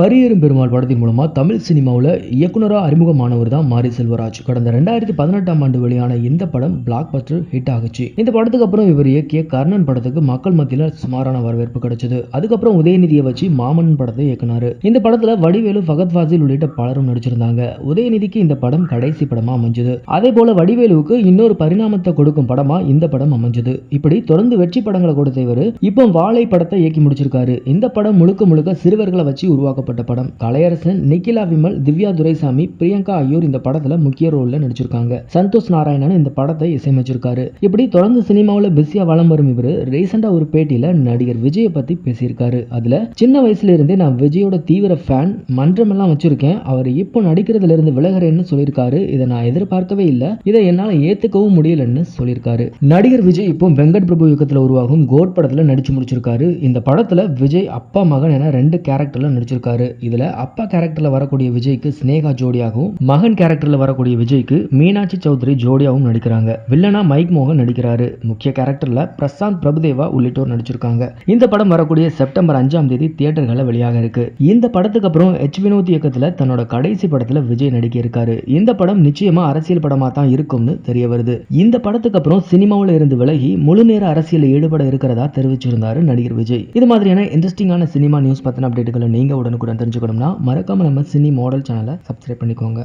பரியேறும் பெருமாள் படத்தின் மூலமாக தமிழ் சினிமாவில் இயக்குனராக அறிமுகமானவர் தான் மாரி செல்வராஜ். கடந்த ரெண்டாயிரத்தி பதினெட்டாம் ஆண்டு வெளியான இந்த படம் பிளாக் பஸ்டர் ஹிட் ஆகுச்சு. இந்த படத்துக்கு அப்புறம் இவர் இயக்கிய கர்ணன் படத்துக்கு மக்கள் மத்தியில் சுமாரான வரவேற்பு கிடைச்சது. அதுக்கப்புறம் உதயநிதியை வச்சு மாமன் படத்தை இயக்குனாரு. இந்த படத்தில் வடிவேலு ஃபகத் ஃபாசில் உள்ளிட்ட பலரும் நடிச்சிருந்தாங்க. உதயநிதிக்கு இந்த படம் கடைசி படமா அமைஞ்சது. அதே போல வடிவேலுவுக்கு இன்னொரு பரிணாமத்தை கொடுக்கும் படமா இந்த படம் அமைஞ்சது. இப்படி தொடர்ந்து வெற்றி படங்களை கொடுத்த இவர் இப்போ வாழை படத்தை இயக்கி முடிச்சிருக்காரு. இந்த படம் முழுக்க முழுக்க சிறுவர்களை வச்சு உருவாக்கப்பட்ட படம். கலையரசன் நிக்கிலா விமல் திவ்யா துரைசாமி பிரியங்கா ஆகியோர் இந்த படத்துல முக்கிய ரோல்ல நடிச்சிருக்காங்க. சந்தோஷ் நாராயணன் இந்த படத்தை இசையமைச்சிருக்காரு. இப்படி தொடர்ந்து சினிமாவில் பிஸியா வலம் வரும் இவர் ரீசெண்டா ஒரு பேட்டியில நடிகர் விஜயை பத்தி பேசியிருக்காரு. அதுல சின்ன வயசுல இருந்தே நான் விஜயோட தீவிர ஃபேன் மன்றம் எல்லாம் வச்சிருக்கேன். அவர் இப்போ நடிக்கிறதுல இருந்து விலகிறேன்னு சொல்லியிருக்காரு. இதை நான் எதிர்பார்க்கவே இல்லை. இதை என்னால ஏத்துக்கவும் முடியலன்னு சொல்லியிருக்காரு. நடிகர் விஜய் இப்போ வெங்கட் பிரபு இயக்கத்துல உருவாகும் கோட் படத்துல நடிச்சு முடிச்சிருக்காரு. இந்த படத்துல விஜய் அப்பா மகன் என ரெண்டு கேரக்டர்ல நடிச்சிருக்காரு. இதுல அப்பா கேரக்டர்ல வரக்கூடிய விஜய்க்கு ஸ்னேகா ஜோடியாகவும் மகன் கேரக்டர்ல வரக்கூடிய விஜய்க்கு மீனாட்சி சௌத்ரி ஜோடியாகவும் நடிக்கிறாங்க. வில்லனா மைக் மோகன் நடிக்கிறாரு. முக்கிய கேரக்டர்ல பிரசாந்த் பிரபுதேவா உள்ளிட்டோர் நடிச்சிருக்காங்க. இந்த படம் வரக்கூடிய செப்டம்பர் அஞ்சாம் தேதி தியேட்டர்களில் வெளியாக இருக்கு. இந்த படத்துக்கு அப்புறம் எச் வினோத் இயக்கத்துல தன்னோட கடைசி படத்துல விஜய் நடிக்க இருக்காரு இந்த படம் நிச்சயமா அரசியல் படமா தான் இருக்கும்னு தெரிய வருது. இந்த படத்துக்கு அப்புறம் சினிமாவில் இருந்து விலகி முழு நேர அரசியலில் ஈடுபட இருக்கிறதா தெரிவிச்சிருந்தாரு நடிகர் விஜய். இது மாதிரியான இன்ட்ரெஸ்டிங்கான சினிமா நியூஸ் பத்தின அப்டேட்டுகளை நீங்க உடனுக்கு உடனுக்குடன் தெரிஞ்சுக்கணும்னா மறக்காம நம்ம சினி மாடல் சேனலை சப்ஸ்கிரைப் பண்ணிக்கோங்க.